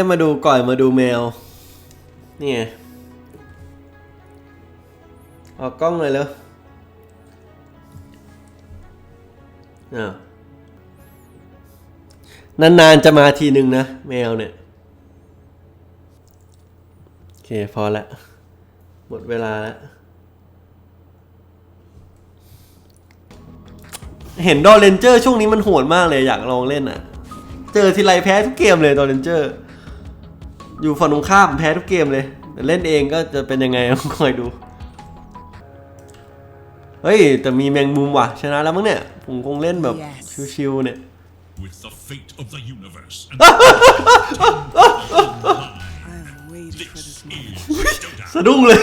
ไม่ได้มาดูก่อยมาดูแมว นี่ไงออกกล้องเลยแล้วอ้าวนานๆจะมาทีหนึ่งนะ แมวเนี่ย โอเค พอละหมดเวลาแล้ว เห็นดอเรนเจอร์ช่วงนี้มันโหดมากเลยอยากลองเล่นอะ เจอทีไรแพ้ทุกเกมเลยดอเรนเจอร์ อยู่ฝั่งตรงข้ามแพ้ทุกเกมเลยแต่เล่นเองก็จะเป็นยังไงคอยดู เฮ้ย แต่มีแมงมุมว่ะ ชนะแล้วมั้งเนี่ย ผมคงเล่นแบบ Yes ชิวๆเนี่ย with the fate of the universe. And I've waited for this moment. is สะดุ้งเลย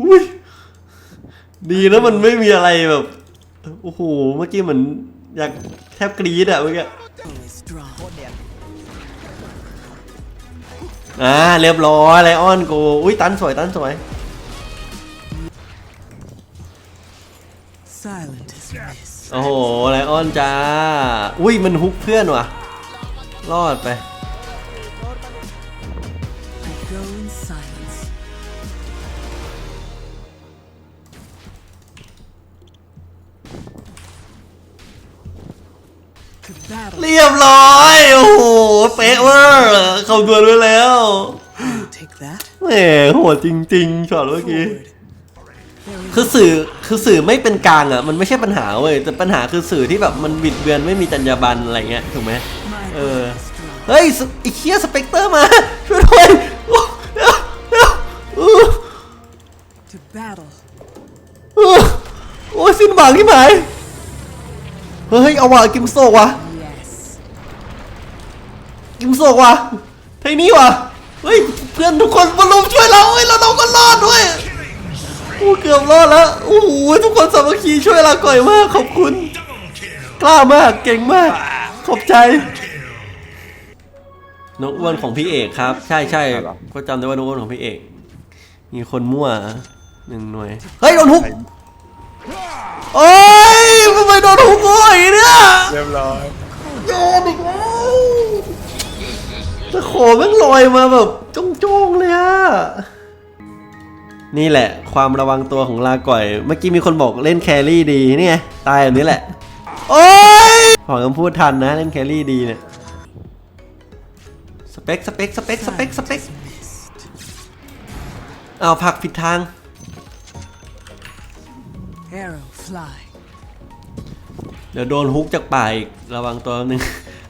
อุ้ยดีนะมันไม่มีอะไรแบบ โอ้โห เมื่อกี้เหมือนอยากแทบกรี๊ดอะเมื่อกี้ Always strong. อ่าเรียบร้อยไลออนโกอุ้ยตันสวยตันสวย Silent as mist. โอ้โหไลออนจ้า อุ้ยมันฮุกเพื่อนว่ะ รอดไป เรียบร้อย โอ้โหเป๊ะเวอร์คำนวณไว้แล้ว Take that. แหมโหดจริงๆช็อตเมื่อกี้ Forward. คือสื่อคือสื่อไม่เป็นกลางอะมันไม่ใช่ปัญหาเว้ยแต่ปัญหาคือสื่อที่แบบมันบิดเบือนไม่มีจรรยาบรรณอะไรเงี้ยถูกไหม My Uh. heart is strong. เฮ้ยสไอ้เคียสเปกเตอร์มา ช่วยด้วยโอ้อู้ To battle. อู้โอ้ยสิ้นหวังที่หมายเฮ้ยเอาว่ะกิมโซวะ กิมโซกว่ะไทนี่ว่ะเฮ้ยเพื่อนทุกคนมาลุมช่วยเราเฮ้ยแล้วเราก็รอดด้วยโอ้เกือบรอดแล้วโอ้โหทุกคนสามัคคีช่วยเราก่อยมากขอบคุณ double kill. กล้ามากเก่งมาก ขอบใจนกอ้วนของพี่เอกครับ ใช่ใช่ก็จำได้ว่านกอ้วนของพี่เอก มีคนมั่วหนึ่งหน่วยเฮ้ยโดนฮุกโอ้ยทำไมโดนฮุกโอ้ยเนี่ยเรียบร้อยโดนอีกแล้ว ตะโขบแม่งลอยมาแบบจ้องๆเลยอะนี่แหละ ความระวังตัวของลาก่อย เมื่อกี้มีคนบอกเล่นแครี่ดีนี่ไงตายแบบนี้แหละ โอ้ยขอคำพูดทันนะเล่นแครี่ดีเนี่ยสเปคสเปคสเปคสเปคสเปคเอาผลักผิดทาง Arrow fly. เดี๋ยวโดนฮุกจากป่าอีกระวังตัวหนึ่ง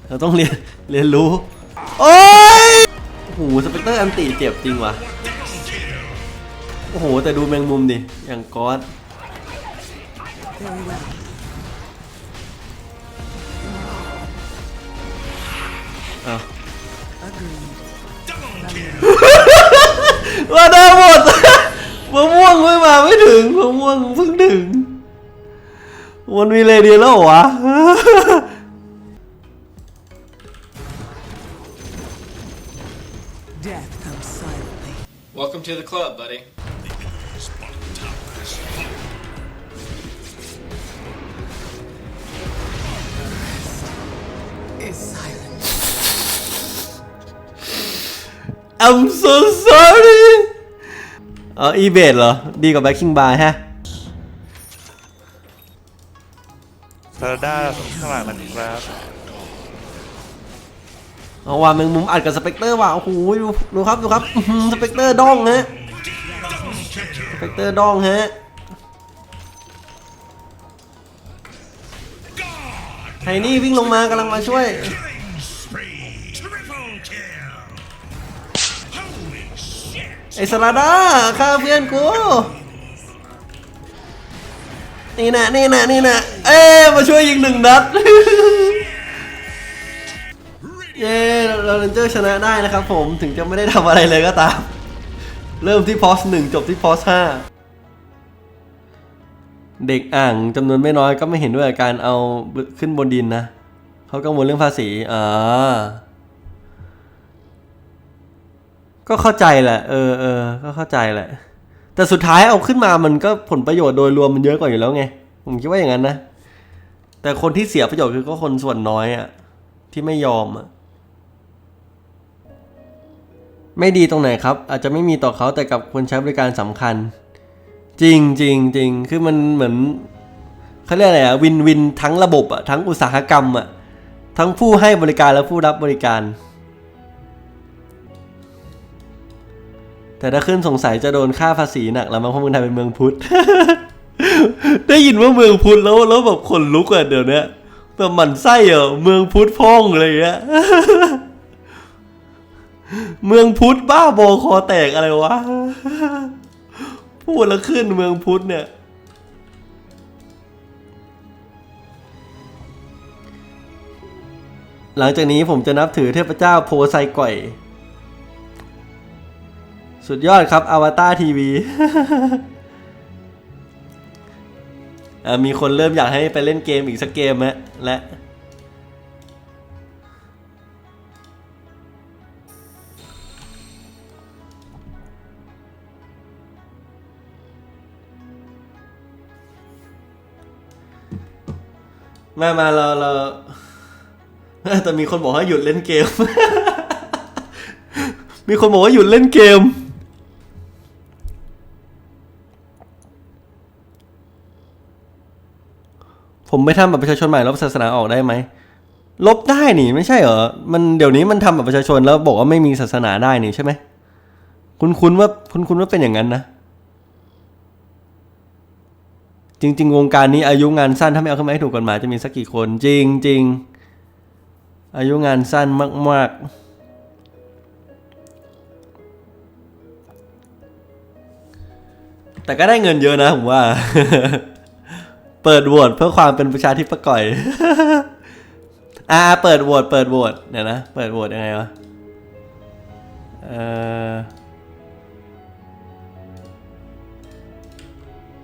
เราต้องเรียนเรียนรู้ โอ้ยโอ้โหสเปกเตอร์อันติเจ็บจริงว่ะโอ้โห แต่ดูแมงมุมดิ อย่างก๊อต Very well. อ้าว Agreed. มาได้หมดมะม่วงไม่มาไม่ถึงมะม่วงเพิ่งถึง มันมีเลเดียแล้วเหรอวะ Death comes silently. Welcome to the club, buddy. Is silent. I'm so sorry อ๋ออีเบดเหรอ ดีกว่าแบ็คคิงบาร์ฮะ ซาราด้าข้างหลังนะครับ เอาว่าแมงมุมอัดกับสเปกเตอร์ว่ะโอ้โหดูดูครับดูครับสเปกเตอร์ดองฮะสเปกเตอร์ดองฮะไทนี่วิ่งลงมากำลังมาช่วยไอสลาดาฆ่าเพื่อนกูนี่นะนี่นะนี่นะเอ้ยมาช่วยยิงหนึ่งนัด เย้เราเรนเจอร์ชนะได้นะครับผมถึงจะไม่ได้ทำอะไรเลยก็ตาม เริ่มที่พอสหนึ่งจบที่พอสห้าเด็กอ่างจำนวนไม่น้อยก็ไม่เห็นด้วยกับการเอาขึ้นบนดินนะเขากังวลเรื่องภาษีอ่าก็เข้าใจแหละ เออเออก็เข้าใจแหละ แต่สุดท้ายเอาขึ้นมามันก็ผลประโยชน์โดยรวมมันเยอะกว่าอยู่แล้วไง ผมคิดว่าอย่างนั้นนะ แต่คนที่เสียประโยชน์คือก็คนส่วนน้อยอะที่ไม่ยอมอะ ไม่ดีตรงไหนครับ อาจจะไม่มีต่อเขาแต่กับคนใช้บริการสำคัญ จริงจริงจริงคือมันเหมือนเขาเรียกอะไรอะวินวินทั้งระบบอะทั้งอุตสาหกรรมอะทั้งผู้ให้บริการและผู้รับบริการ แต่ถ้าขึ้นสงสัยจะโดนค่าภาษีหนักแล้วมั้งเพราะเมืองไทยเป็นเมืองพุทธ ได้ยินว่าเมืองพุทธแล้วแล้วแบบขนลุกอะเดี๋ยวนี้แบบหมันไส้อะเมืองพุทธพ้องอะไรอย่างเงี้ย เมืองพุทธบ้าโบคอแตกอะไรวะ พูดแล้วขึ้นเมืองพุทธเนี่ย หลังจากนี้ผมจะนับถือเทพเจ้าโพไซก่อย สุดยอดครับอวตารทีวีมีคนเริ่มอยากให้ไปเล่นเกมอีกสักเกมแล้วและ มามาเราเราแต่มีคนบอกให้หยุดเล่นเกม มีคนบอกว่าหยุดเล่นเกม ผมไม่ทำแบบประชาชนใหม่ลบศาสนาออกได้ไหม ลบได้นี่ไม่ใช่เหรอ มันเดี๋ยวนี้มันทำแบบประชาชนแล้วบอกว่าไม่มีศาสนาได้นี่ใช่ไหม คุณคุณว่าคุณคุณว่าเป็นอย่างนั้นนะ จริง ๆ วงการนี้อายุงานสั้นถ้าไม่เอาเข้ามาให้ถูกกฎหมายจะมีสักกี่คน จริงจริงอายุงานสั้นมาก ๆ แต่ก็ได้เงินเยอะนะผมว่า เปิดโหวตเพื่อความเป็นประชาธิปไตยอ่าเปิดโหวตเปิดโหวตเดี๋ยนะ เปิดโหวตยังไงวะเออ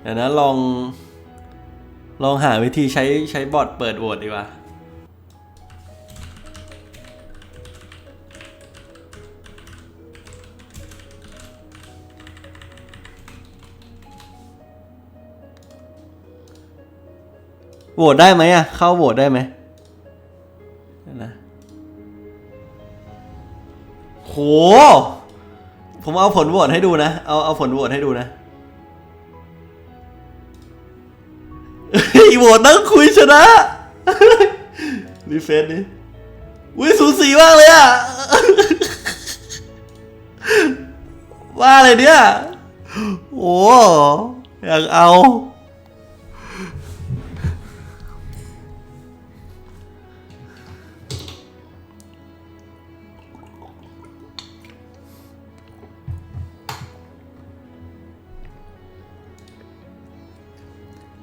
เดี๋ยวนะลอง ลองหาวิธีใช้ใช้บอทเปิดโหวตดีกว่า โหวตได้ไหมอะเข้าโหวตได้ไหมนะโห ผมเอาผลโหวตให้ดูนะ เอาเอาผลโหวตให้ดูนะ อีโหวตนั่งคุยชนะรีเฟซดิอุ้ยสูสีมากเลยอะว่าอะไรเนี่ย โอ้อยากเอา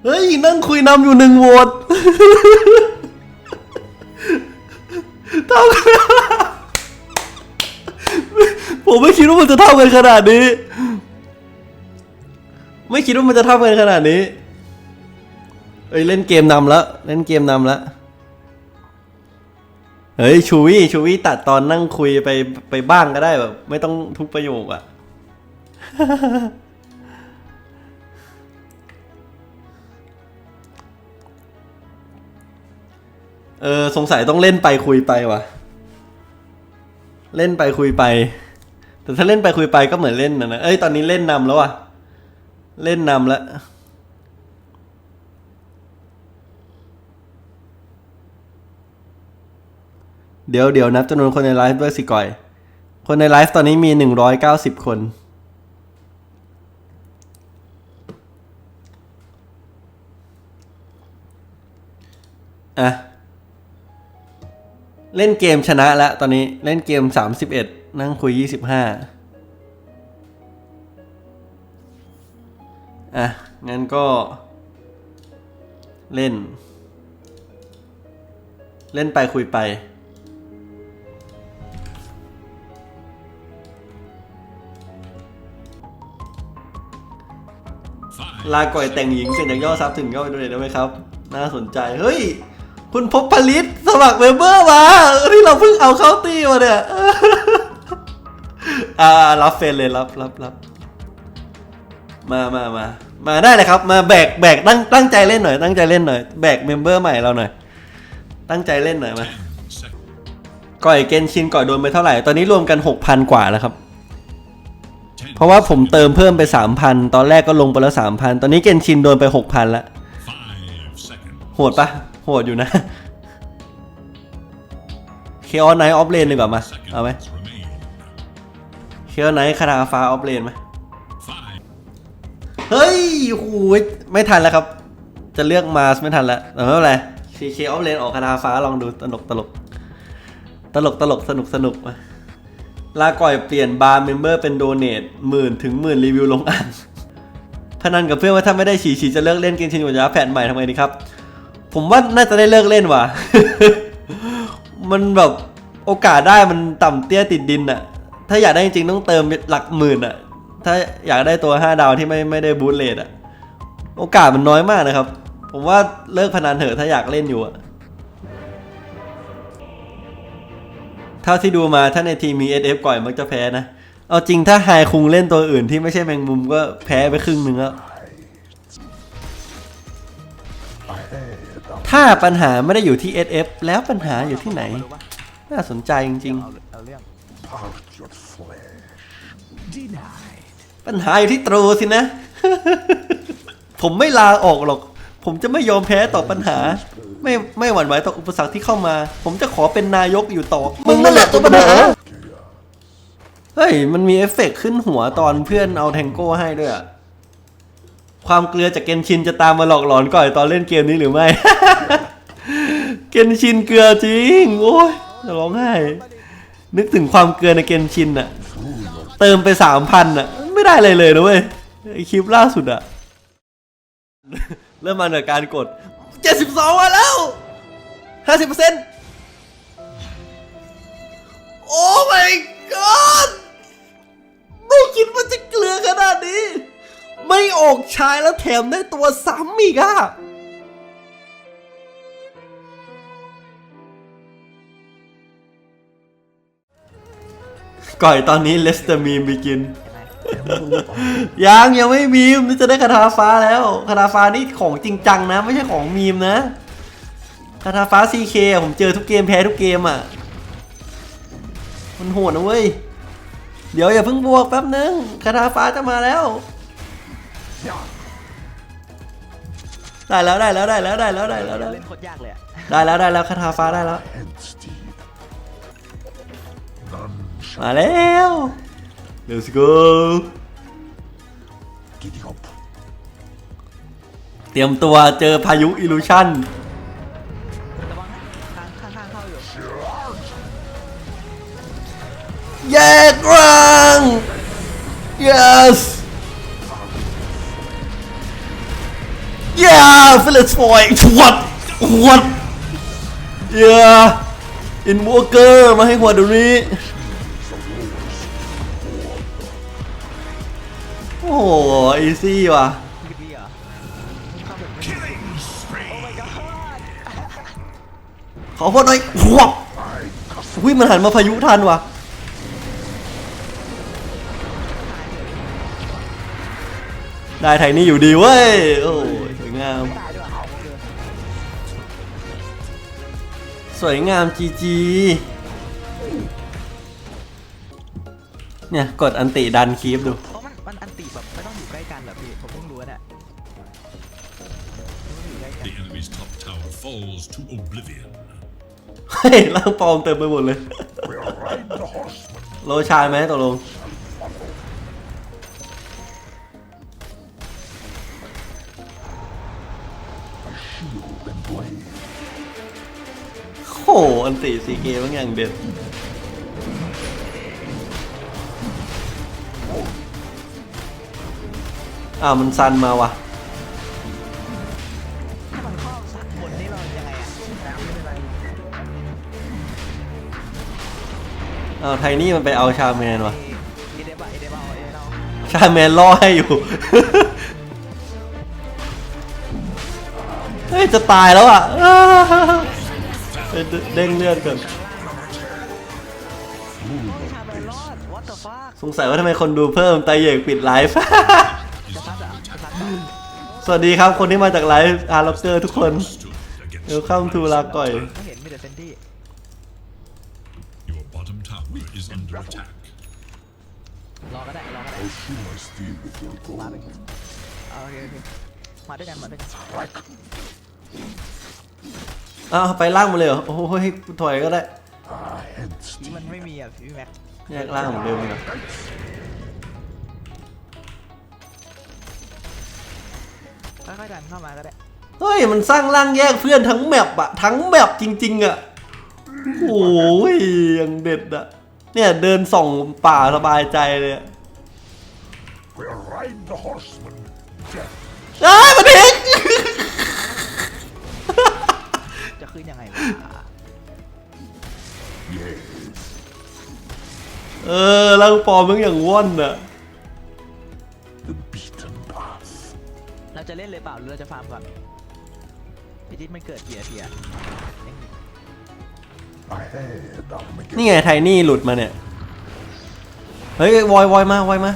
เฮ้ย นั่งคุยนำอยู่หนึ่งโหวตเท่ากันผมไม่คิดว่ามันจะเท่ากันขนาดนี้ ไม่คิดว่ามันจะเท่ากันขนาดนี้ เอ้ยเล่นเกมนำแล้ว เล่นเกมนำแล้วเฮ้ยชูวี่ชูวี่ตัดตอนนั่งคุยไปไปบ้างก็ได้แบบ ไม่ต้องทุกประโยคอะ เออสงสัยต้องเล่นไปคุยไปวะเล่นไปคุยไป แต่ถ้าเล่นไปคุยไปก็เหมือนเล่นนะนะเอ้ยตอนนี้เล่นนำแล้ววะเล่นนำแล้วเดี๋ยวเดี๋ยวนับจำนวนคนในไลฟ์ด้วยสิก่อย คนในไลฟ์ตอนนี้มีหนึ่งร้อยเก้าสิบคน อะ เล่นเกมชนะแล้วตอนนี้เล่นเกม 31 นั่งคุย 25 อะ งั้นก็ เล่น เล่นไปคุยไป ลาก่อยแต่งหญิงเสร็จจากย่อซับถึงย่อไปดูเลยได้ไหมครับ น่าสนใจ เฮ้ย คุณพบผลิต สมัครเมมเบอร์มาที่เราเพิ่งเอาเข้าตีมาเนี่ย อ่ารับเฟนเลยรับรับรับมามามามาได้เลยครับ มาแบกแบกตั้งตั้งใจเล่นหน่อย ตั้งใจเล่นหน่อยแบกเมมเบอร์ใหม่เราหน่อย ตั้งใจเล่นหน่อยมาก่อยเกนชินก่อยโดนไปเท่าไหร่ ตอนนี้รวมกัน 6,000 กว่าแล้วครับ เพราะว่าผมเติมเพิ่มไป 3,000 ตอนแรกก็ลงไปแล้ว 3,000 ตอนนี้เกนชินโดนไป 6,000ละโหดปะโหดอยู่นะ เคออนไนออฟเลนดีกว่ามาเอาไหมเคออนไนคาราฟ้าออฟเลนไหมเฮ้ยโหูยไม่ทันแล้วครับ จะเลือกมาสไม่ทันแล้วแต่ไม่เป็นไรซีเคออฟเลนออกคาราฟ้าลองดูตลกตลก ตลกตลกสนุกสนุกมาลาก่อยเปลี่ยนบาร์เมมเบอร์เป็นโดเนทหมื่นถึงหมื่นรีวิวลงอ่านพนันกับเพื่อนว่าถ้าไม่ได้ฉีฉีจะเลิกเล่นเกมชินวัญญาแผ่นใหม่ทำไงดีครับ ผมว่าน่าจะได้เลิกเล่นว่ะ มันแบบโอกาสได้มันต่ำเตี้ยติดดินอะถ้าอยากได้จริงๆต้องเติมหลักหมื่นอะถ้าอยากได้ตัว 5 ดาวที่ไม่ไม่ได้บูทเลทอะโอกาสมันน้อยมากนะครับ ผมว่าเลิกพนันเถอะถ้าอยากเล่นอยู่อะเท่าที่ดูมาถ้าในทีมมี SF ก่อยมักจะแพ้นะ เอาจริงถ้าไฮคุงเล่นตัวอื่นที่ไม่ใช่แมงมุมก็แพ้ไปครึ่งหนึ่งแล้ว ถ้าปัญหาไม่ได้อยู่ที่ SF แล้วปัญหาอยู่ที่ไหน น่าสนใจจริงเอาเอาเรื่องๆ ปัญหาอยู่ที่ตรูสินะ ผมไม่ลาออกหรอก ผมจะไม่ยอมแพ้ต่อปัญหา ไม่ไม่หวั่นไหวต่ออุปสรรคที่เข้ามา ผมจะขอเป็นนายกอยู่ต่อ มึงนั่นแหละตัวปัญหา เฮ้ย มันมีเอฟเฟกต์ขึ้นหัวตอนเพื่อนเอาแทงโก้ให้ด้วยอะ ความเกลือจากเกนชินจะตามมาหลอกหลอนก่อนตอนเล่นเกมนี้หรือไม่ เกนชินเกลือจริง โอ้ยจะร้องไห้ นึกถึงความเกลือในเกนชินอะเติมไปสามพันอะไม่ได้เลยเลยนะเว้ยคลิปล่าสุดอะเริ่มมาจากการกด 72มาแล้ว 50%โอ้ my god ไม่คิดว่าจะเกลือขนาดนี้ ไม่ออกชายแล้วแถมได้ตัวซ้ำอีกอะก่อยตอนนี้เลสเตอร์มีมไปกิน ยังยังไม่มีมนี่จะได้คาถาฟ้าแล้วคาถาฟ้านี่ของจริงจังนะ ไม่ใช่ของมีมนะคาถาฟ้า CK อะผมเจอทุกเกมแพ้ทุกเกมอะ มันโหดนะเว้ย เดี๋ยวอย่าเพิ่งบวกแป๊บนึงคาถาฟ้าจะมาแล้ว ได้แล้วได้แล้วได้แล้วได้แล้วได้แล้วได้เล่นโคตรยากเลยอะได้แล้วได้แล้วคาถาฟ้าได้แล้วมาแล้ว let's go เตรียมตัวเจอพายุอิลูชันระวังนะข้างข้างข้างเข้าอยู่แยกร่าง yes yeah village boy what what yeah invoker มาให้หัวเดี๋ยวนี้โอ้โหอีซี่ว่ะขอโทษหน่อยหัวบวิมันหันมาพายุทันว่ะได้ไทยนี่อยู่ดีเว้ยโอ้ยสวย งาม สวยงามจีจีเนี่ย กดอันติดันคีฟดู เพราะมันมันอันติแบบไม่ต้องอยู่ใกล้กันเหรอพี่ ผมเพิ่งรู้เนี่ยไม่ต้องอยู่ใกล้กัน The enemy's top tower falls to oblivion. เฮ้ยร่างปลอมเต็มไปหมดเลยโลชายไหมตกลง หอันตีซีเกมันอย่างเด็ดอ้ามันซันมาว่ะถ้ามันครอบสักบนนี่เราไงอาไทนี่มันไปเอาชาแมนว่ะชาแมนล่อให้อยู่ เฮ้ย จะตายแล้วอะ อ้าวเอ้ยเด้งเลือดก่อนไม่ทำอะไรรอด what the fuck สงสัยว่าทำไมคนดูเพิ่มไตเหยกปิดไลฟ์จะพัดอะจะพัดอะสวัสดีครับคนที่มาจากไลฟ์อาร์ล็อกเกอร์ทุกคน Stood against เวลคัมทูลาก่อย ไม่เห็นมีแต่เซนตี้ your bottom tower is under attack. รอก็ได้รอก็ได้มาไปเอาโอเคโอเคมาด้วยกันมาด้วยกัน อ้าวไปล่างมาเลยเหรอ โอ้โหกูถอยก็ได้พี่มันไม่มีอะพี่แม็กแยกล่างเหมือนเดิมเลยเหรอค่อยๆดันเข้ามาก็ได้เฮ้ยมันสร้างร่างแยกเพื่อนทั้งแมปอะทั้งแมปจริง ๆอะโอ้ยยังเด็ดอะเนี่ยเดินส่องป่าสบายใจเลยอะ We'll ride the horseman. อ้ายมันเด็กจะ ขึ้นยังไงวะ Yes. เออร่างปลอมมึงอย่างว่อนอะ The beaten path. เราจะเล่นเลยเปล่าหรือเราจะฟาร์มก่อนพี่ทิศมันเกิดเพียเพีย Ahead, Armageddon. นี่ไงไทนี่หลุดมาเนี่ย เฮ้ยวอยวอยมาวอยมา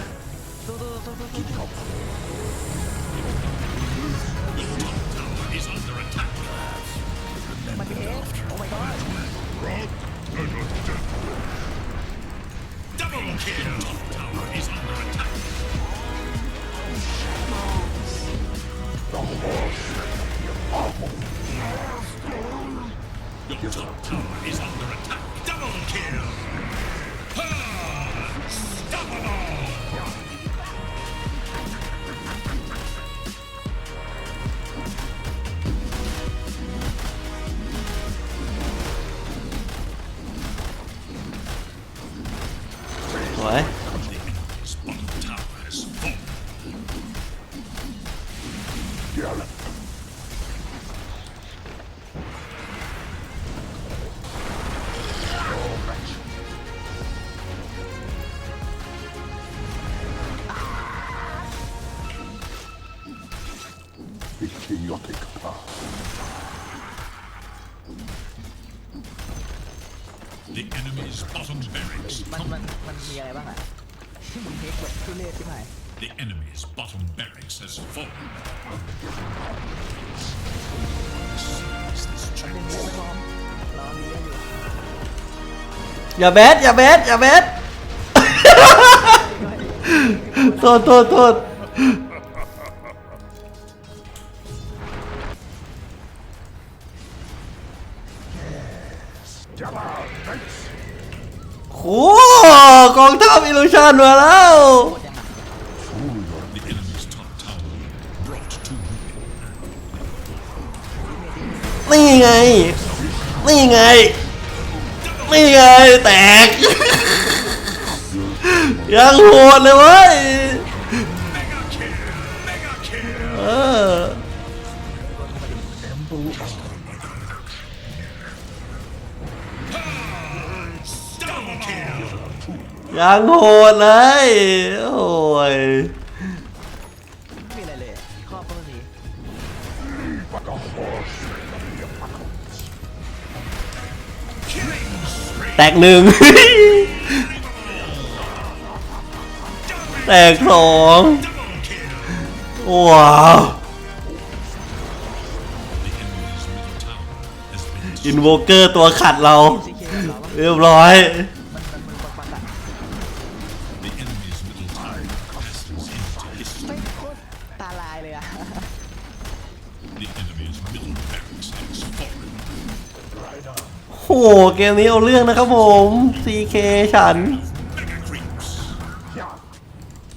Double kill. Ha! Unstoppable. The chaotic path. The enemy's bottom barracks มันมันมันมีอะไรบ้างอ่ะมันเทคแบบทุเรศใช่ไหม The enemy's bottom barracks has fallen. Seize this หนึ่ง chance. เล่นไม่พร้อมรอมีเล่นอยู่ อย่าแบดอย่าแบดอย่าแบด โทษโทษโทษ โอ้กองทัพอิลูชันมาแล้ว นี่ไง นี่ไง นี่ไง แตก ยังโหดเลยเว้ย ยังโหดเลย โอ้ยไม่มีอะไรเลยครอบก็ไม่มี But a horse. Killing spree! แตกหนึ่ง แตกสอง Double kill! ว้าว The enemy's middle tower has been อินโวเกอร์ตัวขัดเราซีเคแบบเราวะเรียบร้อย โหเกมนี้เอาเรื่องนะครับผม CK ฉัน Mega creeps.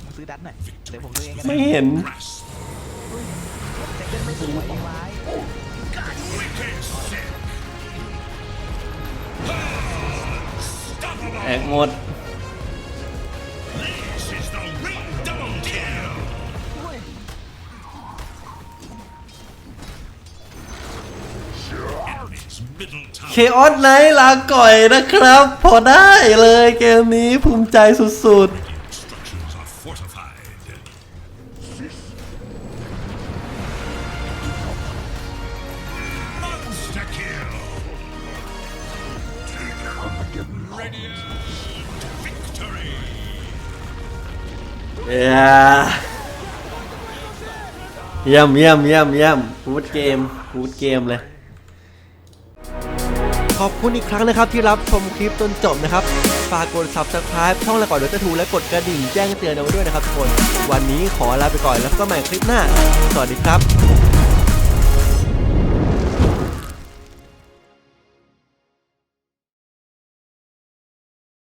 มึงซื้อดัตหน่อย เดี๋ยวผมซื้อเองกันไม่เห็น Grasp. เซ็กเกิลไม่สวยไอ้ไว้ Wicked sick. แตกหมด เค tower ออสไนท์ลาก่อยนะครับ พอได้เลยเกมนี้ภูมิใจสุดๆเยี่ยมเยี่ยมเยี่ยมเยี่ยมกูดเกมกูดเกมเลย ขอบคุณอีกครั้งนะครับที่รับชมคลิปจนจบนะครับ ฝากกด subscribe ช่องละก่อนเดอร์ทูและกดกระดิ่งแจ้งเตือนเอาไว้ด้วยนะครับทุกคน วันนี้ขอลาไปก่อนแล้วก็ใหม่คลิปหน้า สวัสดีครับ